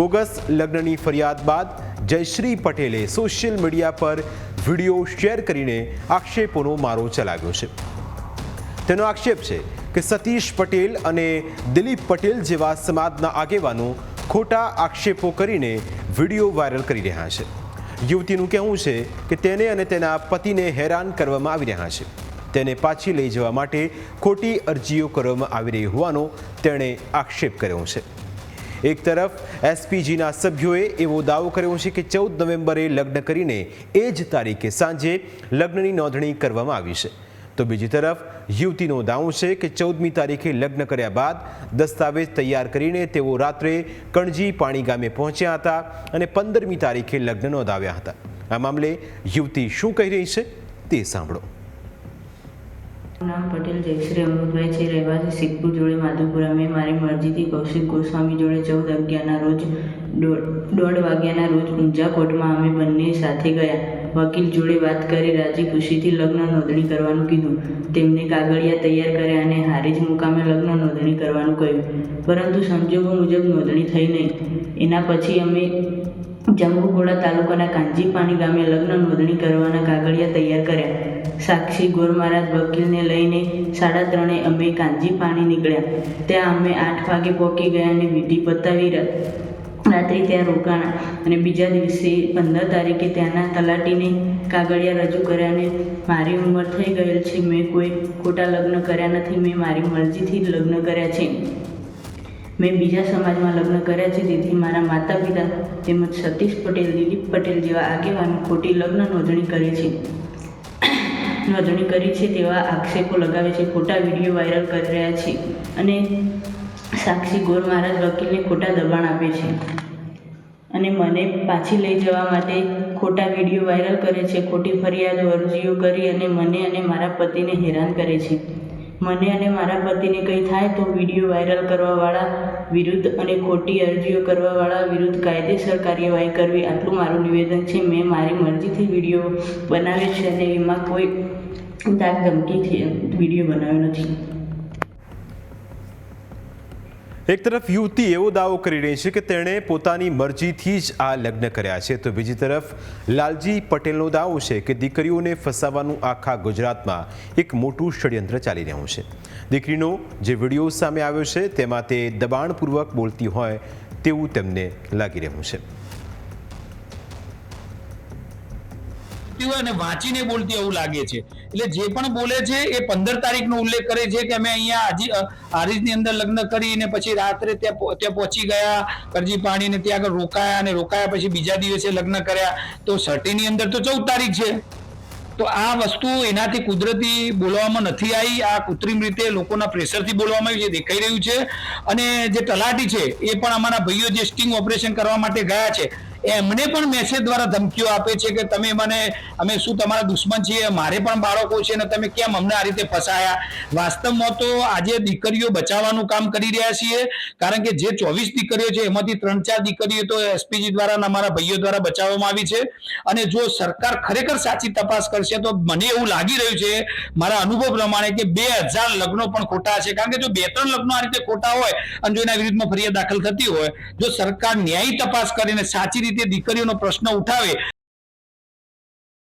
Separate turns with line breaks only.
Bogus લગ્નની ફરિયાદ બાદ જયશ્રી પટેલે સોશિયલ મીડિયા પર વીડિયો શેર કરીને આક્ષેપોનો મારો ચલાવ્યો છે. તેનો આક્ષેપ છે કે સતીશ પટેલ અને દિલીપ પટેલ જેવા સમાજના આગેવાનો ખોટા આક્ષેપો કરીને વીડિયો વાયરલ કરી રહ્યા છે. યુવતીનું કહેવું છે કે તેને અને તેના પતિને હેરાન કરવામાં આવી રહ્યા છે. તેને પાછી લઈ જવા માટે ખોટી અરજીઓ કરવામાં આવી રહી હોવાનો તેણે આક્ષેપ કર્યો છે. એક તરફ એસપીજીના સભ્યોએ એવો દાવો કર્યો છે કે ચૌદ નવેમ્બરે લગ્ન કરીને એ જ તારીખે સાંજે લગ્નની નોંધણી કરવામાં આવી છે. તો બીજી તરફ યુવતીનો દાવો છે કે ચૌદમી તારીખે લગ્ન કર્યા બાદ દસ્તાવેજ તૈયાર કરીને તેઓ રાત્રે કણજી પાણી ગામે પહોંચ્યા હતા અને પંદરમી તારીખે લગ્ન નોંધાવ્યા હતા. આ મામલે યુવતી શું કહી રહી છે તે સાંભળો.
નામ પટેલ જયશ્રી અમૃતભાઈ છે. રહેવાસી સિદ્ધપુર જોડે માધુપુરા મેં મારી મરજીથી કૌશિક ગોસ્વામી જોડે ચૌદ અગિયારના રોજ દોઢ વાગ્યાના રોજ ઊંઝા કોર્ટમાં અમે બંને સાથે ગયા. વકીલ જોડે વાત કરી, રાજી ખુશીથી લગ્ન નોંધણી કરવાનું કીધું. તેમને કાગળિયા તૈયાર કર્યા અને હારીજ મુકામે લગ્ન નોંધણી કરવાનું કહ્યું. પરંતુ સંજોગો મુજબ નોંધણી થઈ નહીં. એના પછી અમે જંબુઘોડા તાલુકાના કાંજીપાણી ગામે લગ્ન નોંધણી કરવાના કાગળિયા તૈયાર કર્યા. સાક્ષી ગોર મહારાજ વકીલને લઈને સાડા ત્રણે અમે કાંજીપાણી નીકળ્યા. ત્યાં અમે આઠ વાગે પહોંચી ગયા અને વિધિ પતાવી રાત્રે ત્યાં રોકાણા અને બીજા દિવસે પંદર તારીખે ત્યાંના તલાટીને કાગળિયા રજૂ કર્યા અને મારી ઉંમર થઈ ગયેલ છે. મેં કોઈ ખોટા લગ્ન કર્યા નથી. મેં મારી મરજીથી જ લગ્ન કર્યા છે. મેં બીજા સમાજમાં લગ્ન કર્યા છે, તેથી મારા માતા પિતા તેમજ સતીશ પટેલ, દિલીપ પટેલ જેવા આગેવાનો ખોટી લગ્ન નોંધણી કરી છે. નોંધણી કરી છે તેવા આક્ષેપો લગાવે છે. ખોટા વીડિયો વાયરલ કરી રહ્યા છે અને સાક્ષી ગોર મહારાજ વકીલને ખોટા દબાણ આપે છે. અને મને પાછી લઈ જવા માટે ખોટા વીડિયો વાયરલ કરે છે. ખોટી ફરિયાદો, અરજીઓ કરી અને મને અને મારા પતિને હેરાન કરે છે. મને અને મારા પતિને કંઈ થાય તો વીડિયો વાયરલ કરવાવાળા વિરુદ્ધ અને ખોટી અરજીઓ કરવાવાળા વિરુદ્ધ કાયદેસર કાર્યવાહી કરવી આટલું મારું નિવેદન છે. મેં મારી મરજીથી વીડિયો બનાવ્યો છે અને એમાં કોઈ દાગ ધમકીથી વીડિયો બનાવ્યો નથી.
એક તરફ યુવતી એવો દાવો કરી રહી છે કે તેણે પોતાની મરજીથી જ આ લગ્ન કર્યા છે. તો બીજી તરફ લાલજી પટેલનો દાવો છે કે દીકરીઓને ફસાવવાનું આખા ગુજરાતમાં એક મોટું ષડયંત્ર ચાલી રહ્યું છે. દીકરીનો જે વીડિયો સામે આવ્યો છે તેમાં તે દબાણપૂર્વક બોલતી હોય તેવું તેમને લાગી રહ્યું છે.
બોલતી હોય અને વાંચીને બોલતી એવું લાગે છે. એટલે જે પણ બોલે છે એ પંદર તારીખનો ઉલ્લેખ કરે છે કે અમે અહીંયા હાજી હારીજની અંદર લગ્ન કરીને પછી રાત્રે ત્યાં ત્યાં પહોંચી ગયા, કરજી પાણીને ત્યાં આગળ રોકાયા અને રોકાયા પછી બીજા દિવસે લગ્ન કર્યા. તો સર્ટીની અંદર તો ચૌદ તારીખ છે. તો આ વસ્તુ એનાથી કુદરતી બોલવામાં નથી આવી. આ કૃત્રિમ રીતે લોકોના પ્રેશરથી બોલવામાં આવી છે, દેખાઈ રહ્યું છે. અને જે તલાટી છે એ પણ અમારા ભાઈઓ જે સ્ટિંગ ઓપરેશન કરવા માટે ગયા છે એમને પણ મેસેજ દ્વારા ધમકીઓ આપે છે કે તમે મને, અમે શું તમારા દુશ્મન છીએ, મારે પણ બાળકો છે ને તમે કેમ અમને આ રીતે ફસાયા? વાસ્તવમાં તો આજે દીકરીઓ બચાવવાનું કામ કરી રહ્યા છીએ, કારણ કે જે ચોવીસ દીકરીઓ છે એમાંથી ત્રણ ચાર દીકરીઓ તો એસપીજી દ્વારા અમારા ભાઈઓ દ્વારા બચાવવામાં આવી છે. અને જો સરકાર ખરેખર સાચી તપાસ કરશે તો મને એવું લાગી રહ્યું છે, મારા અનુભવ પ્રમાણે કે બે હજાર લગ્નો પણ ખોટા છે. કારણ કે જો બે ત્રણ લગ્નો આ રીતે ખોટા હોય અને જો એના વિરુદ્ધમાં ફરિયાદ દાખલ થતી હોય, જો સરકાર ન્યાયી તપાસ કરીને સાચી રીતે દીકરીઓનો પ્રશ્ન ઉઠાવે